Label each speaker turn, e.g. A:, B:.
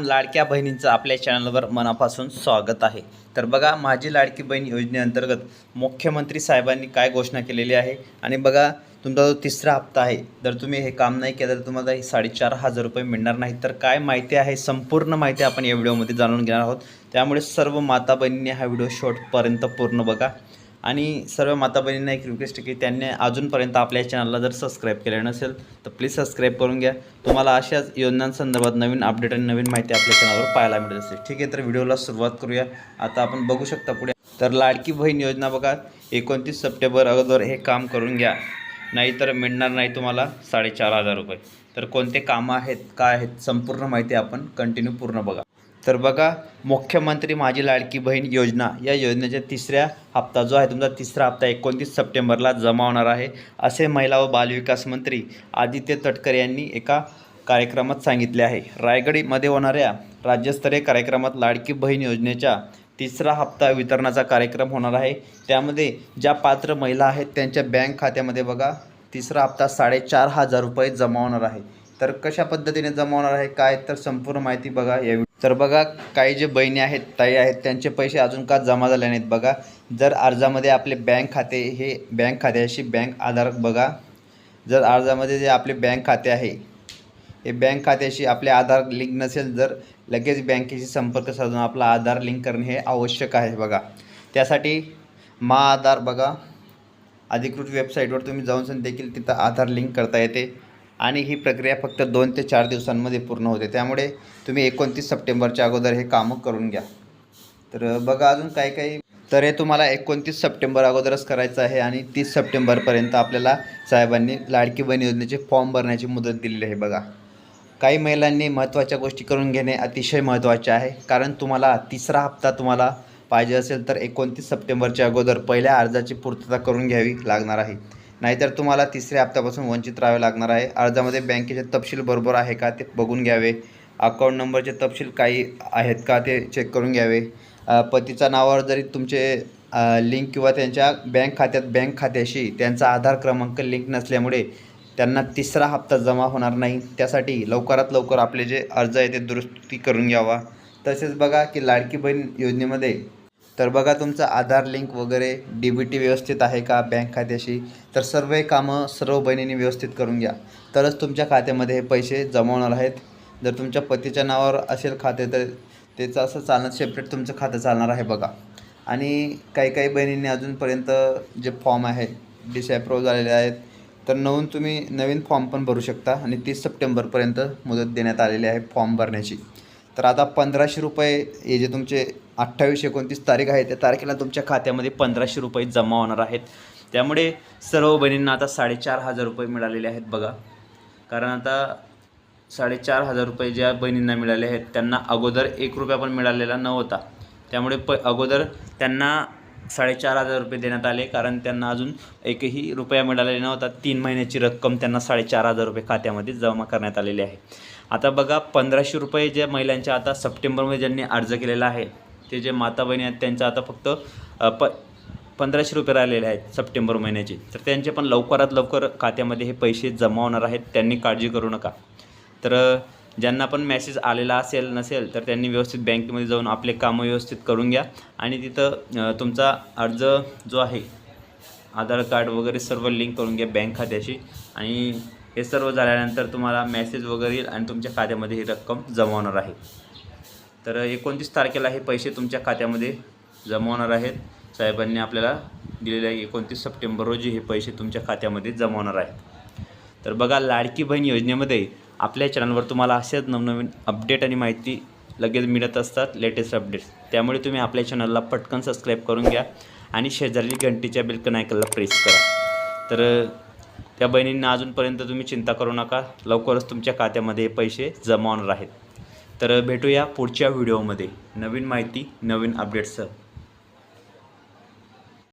A: लाडक्या बहिणींचं आपल्या चॅनलवर मनापासून स्वागत आहे. तर बघा माझी लाडकी बहीण योजनेअंतर्गत मुख्यमंत्री साहेबांनी काय घोषणा केलेली आहे? आणि बघा तुमचा जो तिसरा हप्ता आहे जर तुम्ही हे काम नाही केलं तर तुम्हाला हे साडेचार हजार रुपये मिळणार नाही तर काय माहिती आहे? संपूर्ण माहिती आपण या व्हिडिओमध्ये जाणून घेणार आहोत. त्यामुळे सर्व माता बहिणींनी हा व्हिडिओ शॉर्टपर्यंत पूर्ण बघा. आणि सर्व माता बहिणींना एक रिक्वेस्ट आहे की त्यांनी अजूनपर्यंत आपल्या चॅनलला जर सबस्क्राईब केलं नसेल तर प्लीज सबस्क्राईब करून घ्या. तुम्हाला अशाच योजनांसंदर्भात नवीन अपडेट आणि नवीन माहिती आपल्या चॅनलवर पाहायला मिळत असेल. ठीक आहे तर व्हिडिओला सुरुवात करूया. आता आपण बघू शकता पुढे. तर लाडकी बहीण योजना बघा. एकोणतीस सप्टेंबर अगोदर हे काम करून घ्या. नाहीतर मिळणार नाही तुम्हाला साडेचार हजार रुपये. तर कोणते कामं आहेत काय आहेत संपूर्ण माहिती आपण कंटिन्यू पूर्ण बघा. तर बघा मुख्यमंत्री माझी लाडकी बहीण योजना. या योजनेच्या तिसऱ्या हप्ता जो आहे तुमचा तिसरा हप्ता एकोणतीस सप्टेंबरला जमा होणार आहे असे महिला व बालविकास मंत्री आदित्य तटकरे यांनी एका कार्यक्रमात सांगितले आहे. रायगडमध्ये होणाऱ्या राज्यस्तरीय कार्यक्रमात लाडकी बहीण योजनेच्या तिसरा हप्ता वितरणाचा कार्यक्रम होणार आहे. त्यामध्ये ज्या पात्र महिला आहेत त्यांच्या बँक खात्यामध्ये बघा तिसरा हप्ता साडेचार हजार रुपये जमा होणार आहे. तर कशा पद्धतीने जमा होणार आहे काय तर संपूर्ण माहिती बघा या तर बघा काही जे बहिणी आहेत ताई आहेत त्यांचे पैसे अजून का जमा झाले नाहीत बघा. जर अर्जामध्ये आपले बँक खाते हे बँक खात्याशी बँक आधार बघा. जर अर्जामध्ये जे आपले बँक खाते आहे हे बँक खात्याशी आपले आधार लिंक नसेल जर लगेच बँकेशी संपर्क साधून आपला आधार लिंक करणे हे आवश्यक आहे बघा. त्यासाठी मा आधार बघा. अधिकृत वेबसाईटवर तुम्ही जाऊन देखील तिथं आधार लिंक करता येते. आणि ही प्रक्रिया फक्त दोन ते चार दिवसांमध्ये पूर्ण होते. त्यामुळे तुम्ही एकोणतीस सप्टेंबरच्या अगोदर हे कामं करून घ्या. तर बघा अजून काही काही तर हे तुम्हाला एकोणतीस सप्टेंबर अगोदरच करायचं आहे आणि तीस सप्टेंबरपर्यंत आपल्याला साहेबांनी लाडकी बहीण योजनेचे फॉर्म भरण्याची मुदत दिलेली आहे बघा. काही महिलांनी महत्त्वाच्या गोष्टी करून घेणे अतिशय महत्त्वाचे आहे. कारण तुम्हाला तिसरा हप्ता तुम्हाला पाहिजे असेल तर एकोणतीस सप्टेंबरच्या अगोदर पहिल्या अर्जाची पूर्तता करून घ्यावी लागणार आहे. नाहीतर तुम्हाला तिसऱ्या हप्त्यापासून वंचित राहावे लागणार आहे. अर्जामध्ये बँकेचे तपशील बरोबर आहे का ते बघून घ्यावे. अकाउंट नंबरचे तपशील काही आहेत का ते चेक करून घ्यावे. पतीच्या नावावर जरी तुमचे लिंक किंवा त्यांच्या बँक खात्यात बँक खात्याशी त्यांचा आधार क्रमांक लिंक नसल्यामुळे त्यांना तिसरा हप्ता जमा होणार नाही. त्यासाठी लवकरात लवकर आपले जे अर्ज आहे ते दुरुस्ती करून घ्यावा. तसेच बघा की लाडकी बहीण योजनेमध्ये तर बघा तुमचं आधार लिंक वगैरे डी बी टी व्यवस्थित आहे का बँक खात्याशी? तर सर्व कामं सर्व बहिणींनी व्यवस्थित करून घ्या. तरच तुमच्या खात्यामध्ये हे पैसे जमा होणार आहेत. जर तुमच्या पतीच्या नावावर असेल खाते तर त्याचं असं चालणं सेपरेट तुमचं खातं चालणार आहे बघा. आणि काही काही बहिणींनी अजूनपर्यंत जे फॉर्म आहे डिसॲप्रूव्ह झालेले आहेत तर नवीन तुम्ही नवीन फॉर्म पण भरू शकता आणि तीस सप्टेंबरपर्यंत मुदत देण्यात आलेली आहे फॉर्म भरण्याची. तर आता पंधराशे रुपये हे जे तुमचे अठ्ठावीस एकोणतीस तारीख आहे त्या तारखेला तुमच्या खात्यामध्ये पंधराशे रुपये जमा होणार आहेत. त्यामुळे सर्व बहिणींना आता साडेचार हजार रुपये मिळालेले आहेत बघा. कारण आता साडेचार हजार रुपये ज्या बहिणींना मिळाले आहेत त्यांना अगोदर एक रुपया पण मिळालेला नव्हता. त्यामुळे प अगोदर त्यांना साडेचार हजार रुपये देण्यात आले कारण त्यांना अजून एकही रुपया मिळालेला नव्हता. तीन महिन्याची रक्कम त्यांना साडेचार हजार रुपये खात्यामध्ये जमा करण्यात आलेली आहे. आता बघा पंधराशे रुपये ज्या महिलांच्या आता सप्टेंबरमध्ये ज्यांनी अर्ज केलेला आहे ते जे माता बहिणी आहेत त्यांचं आता फक्त प पंधराशे रुपये राहिलेले आहेत सप्टेंबर महिन्याचे. तर त्यांचे पण लवकरात लवकर खात्यामध्ये हे पैसे जमा होणार आहेत. त्यांनी काळजी करू नका. तर ज्यांना पण मेसेज आलेला असेल नसेल तर त्यांनी व्यवस्थित बँकेमध्ये जाऊन आपले कामं व्यवस्थित करून घ्या. आणि तिथं तुमचा अर्ज जो आहे आधार कार्ड वगैरे सर्व लिंक करून घ्या बँक खात्याशी. आणि हे सर्व झाल्यानंतर तुम्हाला मॅसेज वगैरे येईल आणि तुमच्या खात्यामध्ये ही रक्कम जमा होणार आहे. तर एकोणतीस तारखेला हे पैसे तुमच्या खात्यामध्ये जमा होणार आहेत. साहेबांनी आपल्याला दिलेल्या एकोणतीस सप्टेंबर रोजी हे पैसे तुमच्या खात्यामध्ये जमा होणार आहेत. तर बघा लाडकी बहीण योजनेमध्ये आपल्या चॅनलवर तुम्हाला असेच नवनवीन अपडेट आणि माहिती लगेच मिळत असतात लेटेस्ट अपडेट्स त्यामुळे तुम्ही आपल्या चॅनलला पटकन सबस्क्राईब करून घ्या आणि शेजारी घंटीच्या बिलकन ऐकायला प्रेस करा. तर त्या बहिणींना अजूनपर्यंत तुम्ही चिंता करू नका. लवकरच तुमच्या खात्यामध्ये पैसे जमा होणार आहेत. तर भेटूया पुढच्या व्हिडिओमध्ये नवीन माहिती नवीन अपडेट्ससह